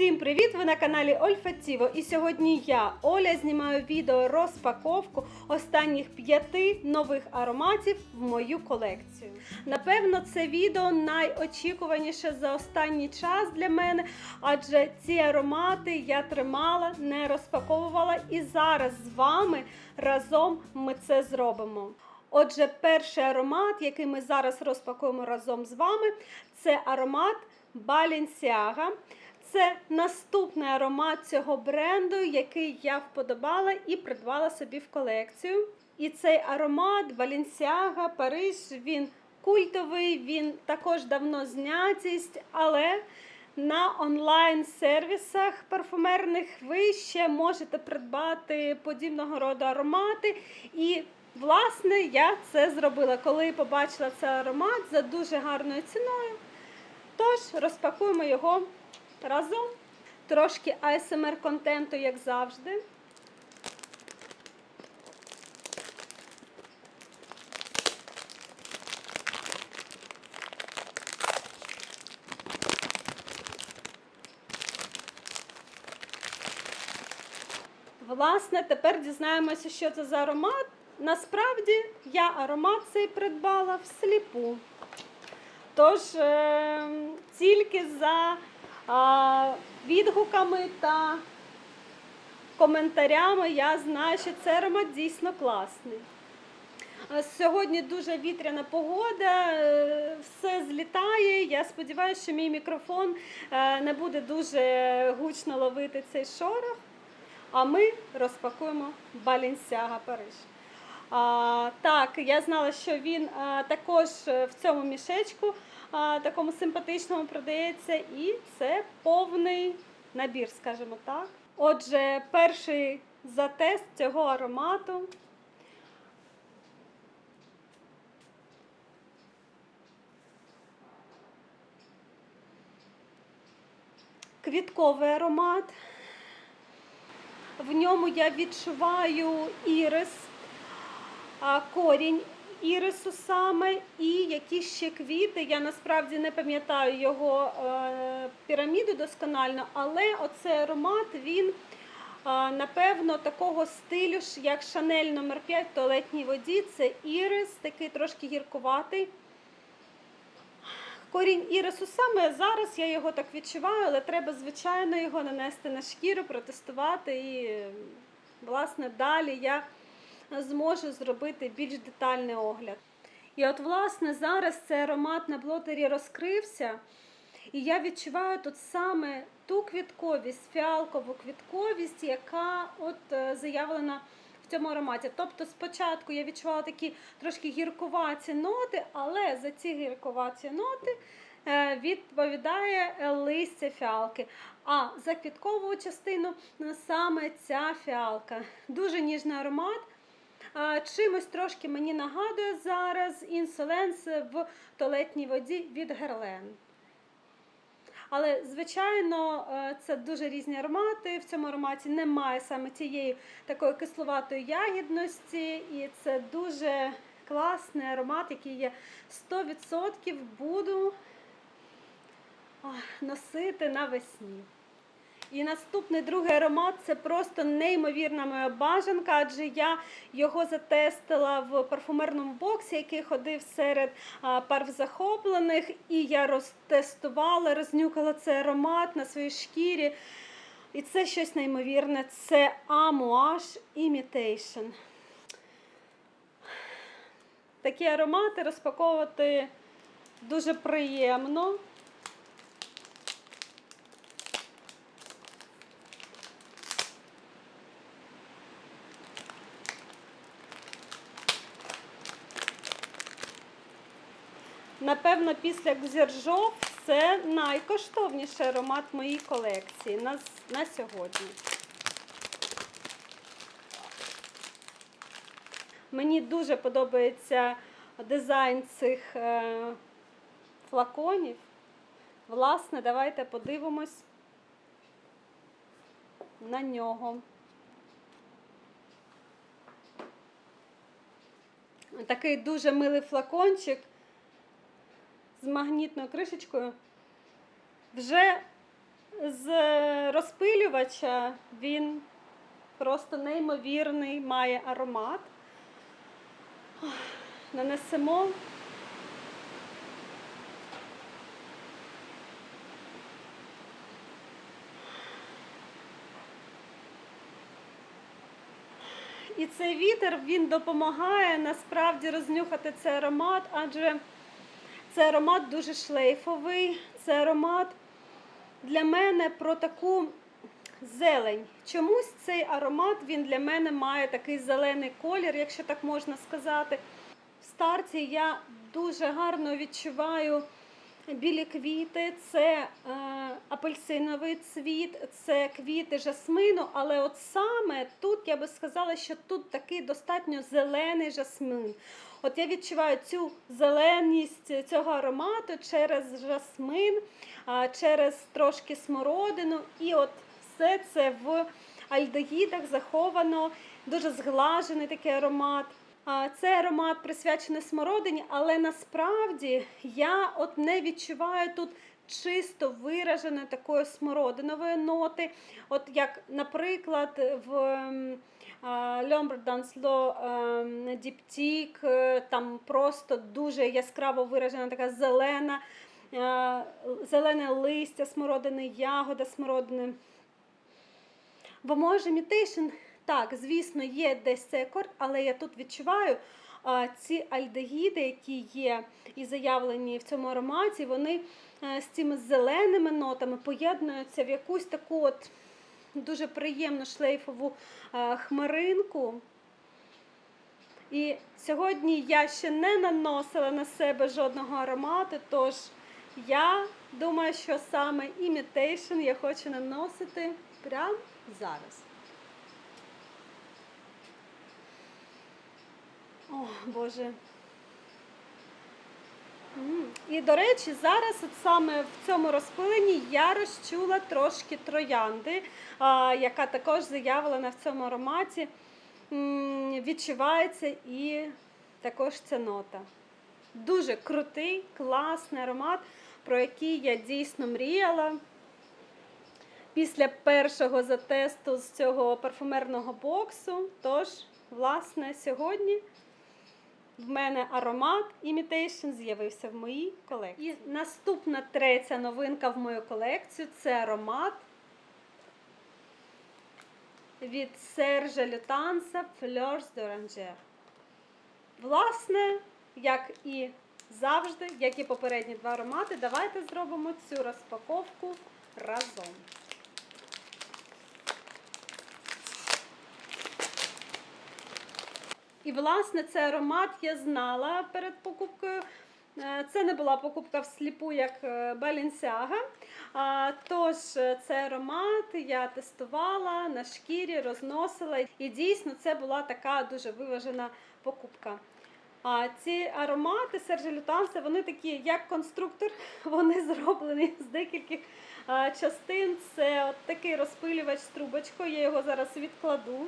Всім привіт! Ви на каналі Ольфатіво. І сьогодні я, Оля, знімаю відео розпаковку останніх п'яти нових ароматів в мою колекцію. Напевно, це відео найочікуваніше за останній час для мене, адже ці аромати я тримала, не розпаковувала, і зараз з вами разом ми це зробимо. Отже, перший аромат, який ми зараз розпакуємо разом з вами, це аромат Balenciaga. Це наступний аромат цього бренду, який я вподобала і придбала собі в колекцію. І цей аромат Balenciaga Париж, він культовий, він також давно знятість, але на онлайн-сервісах парфумерних ви ще можете придбати подібного роду аромати. І власне я це зробила, коли побачила цей аромат за дуже гарною ціною. Тож розпакуємо його разом. Трошки ASMR контенту, як завжди. Власне, тепер дізнаємося, що це за аромат. Насправді я аромат цей придбала всліпу. Тож е, тільки за відгуками та коментарями я знаю, що цей аромат дійсно класний. Сьогодні дуже вітряна погода, е, все злітає. Я сподіваюся, що мій мікрофон е, не буде дуже гучно ловити цей шорох. А ми розпакуємо Balenciaga Париж. А, так, я знала, що він а, також в цьому мішечку такому симпатичному продається, і це повний набір, скажімо так. Отже, перший затест цього аромату. Квітковий аромат. В ньому я відчуваю ірис, корінь ірису саме і якісь ще квіти. Я насправді не пам'ятаю його е, піраміду досконально, але оцей аромат він е, напевно такого стилю, ж, як Шанель номер 5 в туалетній воді. Це ірис, такий трошки гіркуватий. Корінь ірису саме зараз я його так відчуваю, але треба, звичайно, його нанести на шкіру, протестувати. І, власне, далі я зможу зробити більш детальний огляд. І от, власне, зараз цей аромат на блотері розкрився. І я відчуваю тут саме ту квітковість, фіалкову квітковість, яка от е, заявлена в цьому ароматі. Тобто спочатку я відчувала такі трошки гіркуваті ноти, але за ці гіркуваті ноти е, відповідає листя фіалки. А за квіткову частину ну, саме ця фіалка. Дуже ніжний аромат. Чимось трошки мені нагадує зараз інсоленс в туалетній воді від Герлен. Але, звичайно, е, це дуже різні аромати. В цьому ароматі немає саме цієї такої кисловатої ягідності, і це дуже класний аромат, який я 100% буду носити навесні. І наступний другий аромат це просто неймовірна моя бажанка, адже я його затестила в парфумерному боксі, який ходив серед а, парфзахоплених, і я розтестувала, рознюкала цей аромат на своїй шкірі. І це щось неймовірне. Це Amouage Imitation. Такі аромати розпаковувати дуже приємно. Напевно, після Гзержов це найкоштовніший аромат моїй колекції на, на сьогодні. Мені дуже подобається дизайн цих е, флаконів. Власне, давайте подивимось на нього. Такий дуже милий флакончик з магнітною кришечкою. Вже з розпилювача він просто неймовірний, має аромат. Нанесемо. І цей вітер він допомагає насправді рознюхати цей аромат, адже це аромат дуже шлейфовий, це аромат для мене про таку зелень. Чомусь цей аромат він для мене має такий зелений колір, якщо так можна сказати. В старті я дуже гарно відчуваю білі квіти, це е, апельсиновий цвіт, це квіти жасмину, але от саме тут я би сказала, що тут такий достатньо зелений жасмин. От я відчуваю цю зеленість цього аромату через жасмин, через трошки смородину, і от все це в альдегідах заховано, дуже зглажений такий аромат. Цей аромат присвячений смородині, але насправді я от не відчуваю тут чисто вираженої такої смородинової ноти. От як, наприклад, в ем, Льомбр Дансло Діптік, е, там просто дуже яскраво виражена така зелена, е, зелене листя смородини, ягода смородини. В Amore Imitation, так, звісно, є десь цей акорд, але я тут відчуваю ці альдегіди, які є і заявлені в цьому ароматі, вони е, з цими зеленими нотами поєднуються в якусь таку от дуже приємну шлейфову хмаринку. І сьогодні я ще не наносила на себе жодного аромату, тож я думаю, що саме Imitation я хочу наносити прямо зараз. О, Боже. І, до речі, зараз от саме в цьому розпиленні я розчула трошки троянди, яка також заявлена в цьому ароматі. Відчувається і також ця нота. Дуже крутий, класний аромат, про який я дійсно мріяла. Після першого затесту з цього парфумерного боксу. Тож, власне, сьогодні в мене аромат Imitation з'явився в моїй колекції. І наступна третя новинка в мою колекцію це аромат від Сержа Лютанса Fleurs d'Oranger. Власне, як і завжди, як і попередні два аромати, давайте зробимо цю розпаковку разом. І, власне, цей аромат я знала перед покупкою. Е, Це не була покупка всліпу, як е, Balenciaga. Тож е, цей аромат я тестувала на шкірі, розносила. І дійсно це була така дуже виважена покупка. А ці аромати Сержа Лютанса, вони такі, як конструктор, вони зроблені з декількох частин. Це от такий розпилювач з трубочкою. Я його зараз відкладу.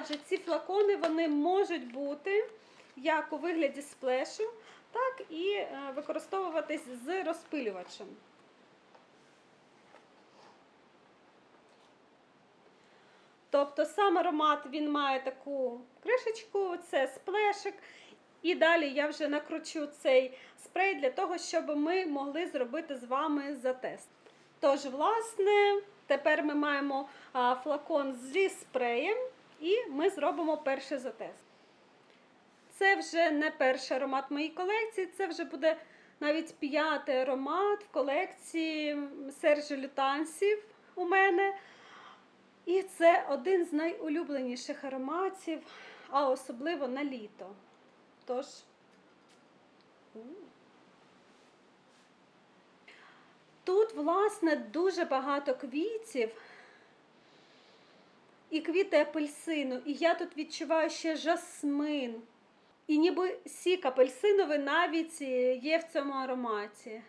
Адже ці флакони вони можуть бути як у вигляді сплешу, так і е, використовуватись з розпилювачем. Тобто сам аромат він має таку кришечку, це сплешик. І далі я вже накручу цей спрей для того, щоб ми могли зробити з вами затест. Тож, власне, тепер ми маємо флакон зі спреєм, і ми зробимо перший затест. Це вже не перший аромат моєї колекції, це вже буде навіть п'ятий аромат в колекції Сержі Лютансів у мене. І це один з найулюбленіших ароматів, а особливо на літо. Тож. Тут, власне, дуже багато квітів і квіти апельсину. І я тут відчуваю ще жасмин. І ніби сік апельсиновий навіть є в цьому ароматі.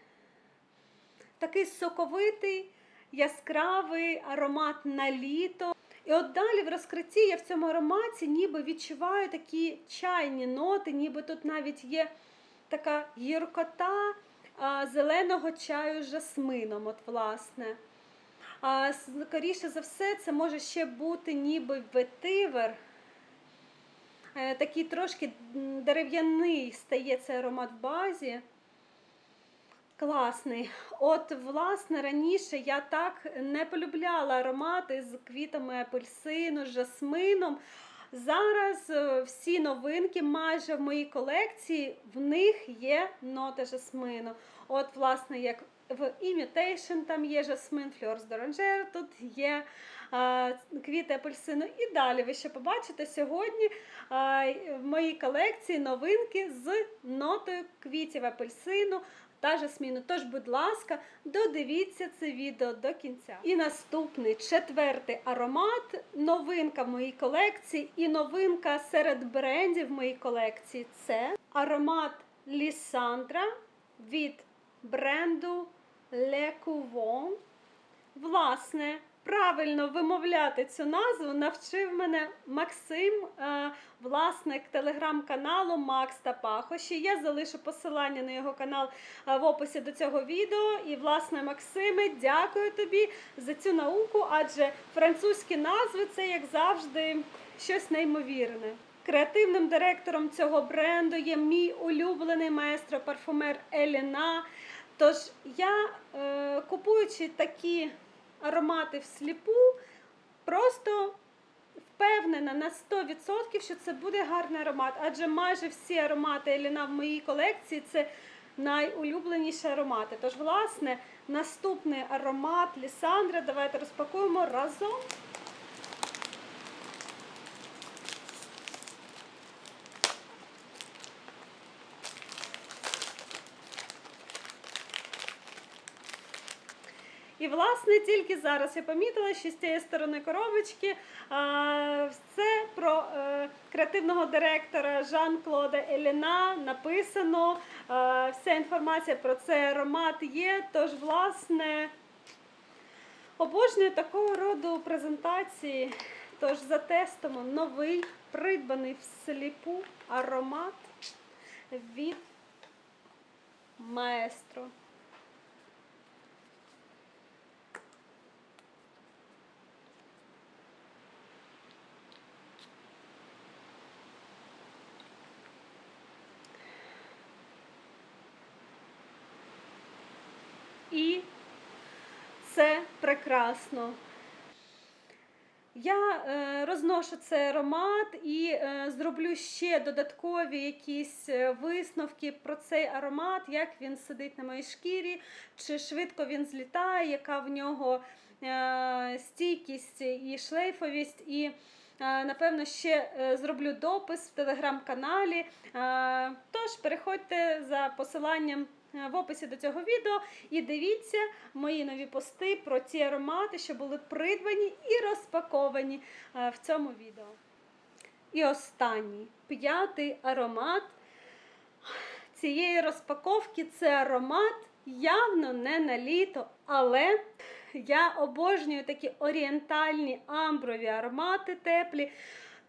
Такий соковитий, яскравий аромат на літо. І от далі в розкритті я в цьому ароматі ніби відчуваю такі чайні ноти, ніби тут навіть є така гіркота зеленого чаю з жасмином. От, власне. Скоріше за все, це може ще бути ніби ветивер. Е, Такий трошки дерев'яний стає цей аромат в базі. Класний. От, власне, раніше я так не полюбляла аромати з квітами апельсину, з жасмином. Зараз е, всі новинки майже в моїй колекції, в них є нота жасмину. От, власне, як в Imitation там є жасмин, Fleurs d'Oranger, тут є квіти апельсину. І далі ви ще побачите сьогодні в моїй колекції новинки з нотою квітів апельсину та жасміну. Тож, будь ласка, додивіться це відео до кінця. І наступний четвертий аромат, новинка в моїй колекції і новинка серед брендів в моїй колекції це аромат Лісандра від бренду Couvent. Власне, правильно вимовляти цю назву навчив мене Максим, е, власник телеграм-каналу Макс та Пахощі. Я залишу посилання на його канал е, в описі до цього відео. І, власне, Максиме, дякую тобі за цю науку, адже французькі назви це, як завжди, щось неймовірне. Креативним директором цього бренду є мій улюблений маестро парфумер Еліна. Тож я, е, купуючи такі аромати всліпу, просто впевнена на 100%, що це буде гарний аромат, адже майже всі аромати Еліна в моїй колекції це найулюбленіші аромати. Тож, власне, наступний аромат Лісандра. Давайте розпакуємо разом. Власне, тільки зараз я помітила, що з цієї сторони коробочки все про е, креативного директора Жан-Клода Еліна написано. Вся інформація про цей аромат є. Тож, власне, обожнюю такого роду презентації. Тож затестимо новий придбаний всліпу аромат від маестро. І це прекрасно. Я е, розношу цей аромат і е, зроблю ще додаткові якісь е, висновки про цей аромат, як він сидить на моїй шкірі, чи швидко він злітає, яка в нього стійкість і шлейфовість. І напевно ще зроблю допис в телеграм-каналі. Тож переходьте за посиланням в описі до цього відео і дивіться мої нові пости про ці аромати, що були придбані і розпаковані е, в цьому відео. І останній п'ятий аромат цієї розпаковки це аромат явно не на літо, але я обожнюю такі орієнтальні амброві аромати теплі.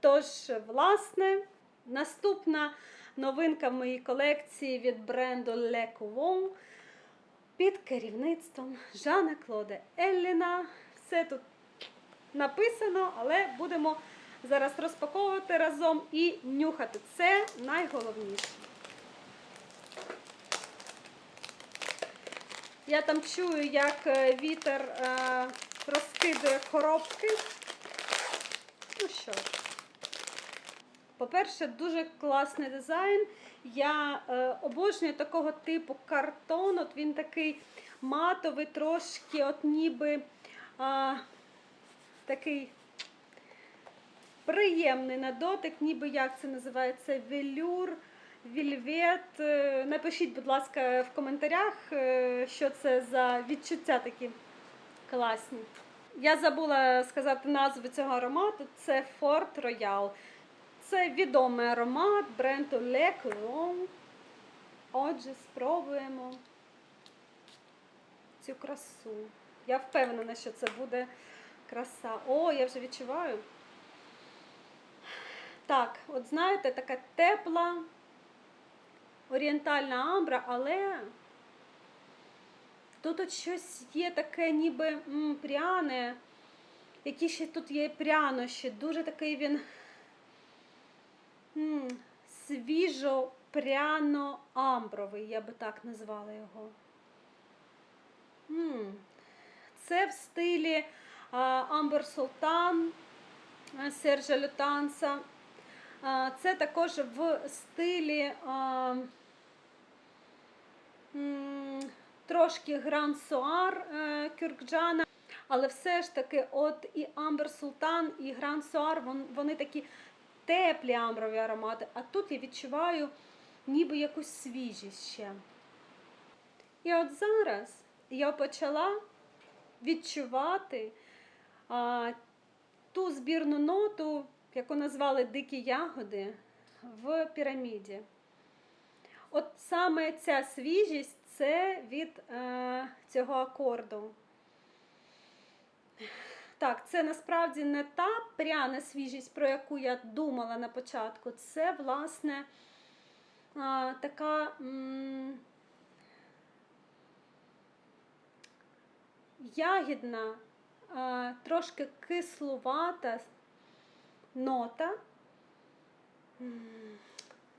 Тож, власне, наступна новинка в моїй колекції від бренду Le Couvent під керівництвом Жана Клода Елліна. Все тут написано, але будемо зараз розпаковувати разом і нюхати. Це найголовніше. Я там чую, як е, вітер е, розкидує коробки. Ну що ж. По-перше, дуже класний дизайн. Я е, обожнюю такого типу картон. От він такий матовий, трошки, от ніби а, такий приємний на дотик, ніби як це називається велюр, вільвет. Е, Напишіть, будь ласка, в коментарях, е, що це за відчуття такі класні. Я забула сказати назву цього аромату. Це Fort Royal. Це відомий аромат бренду Le Coulon. Отже, спробуємо цю красу. Я впевнена, що це буде краса. О, я вже відчуваю. Так, от знаєте, така тепла, орієнтальна амбра, але тут от щось є таке, ніби м, пряне. Які ще тут є прянощі. Дуже такий він м, свіжо пряно амбровий, я би так назвала його. Це в стилі Амбер Султан Сержа Лютанса. Це також в стилі а, м, трошки Гран Суар е, Кюркджана. Але все ж таки, от і Амбер Султан, і Гран Суар, вони такі теплі амброві аромати. А тут я відчуваю ніби якусь свіжість ще. І от зараз я почала відчувати а, ту збірну ноту, яку назвали Дикі ягоди в піраміді. От саме ця свіжість це від е, цього акорду. Так, це насправді не та пряна свіжість, про яку я думала на початку. Це, власне, а, така м, ягідна, трошки кислувата нота.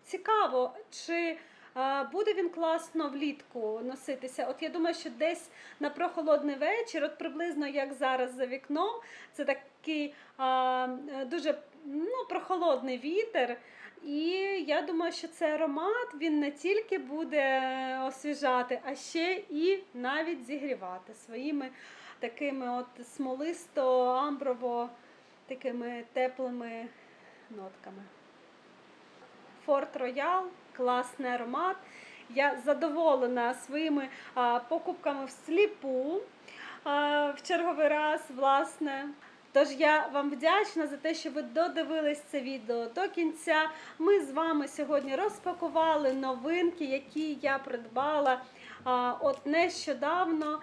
Цікаво, чи буде він класно влітку носитися. От я думаю, що десь на прохолодний вечір, от приблизно як зараз за вікном, це такий а, дуже ну, прохолодний вітер. І я думаю, що цей аромат він не тільки буде освіжати, а ще і навіть зігрівати своїми такими от смолисто-амброво такими теплими нотками. Форт Роял, класний аромат. Я задоволена своїми покупками всліпу а, в черговий раз, власне. Тож я вам вдячна за те, що ви додивились це відео до кінця. Ми з вами сьогодні розпакували новинки, які я придбала от нещодавно.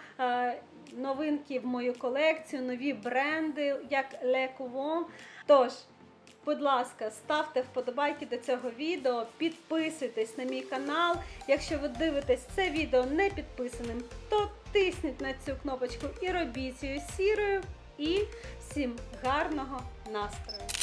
Новинки в мою колекцію, нові бренди, як Le Couvent. Тож, Будь ласка, ставте вподобайки до цього відео, підписуйтесь на мій канал. Якщо ви дивитесь це відео не підписаним, то тисніть на цю кнопочку і робіть її сірою. І всім гарного настрою!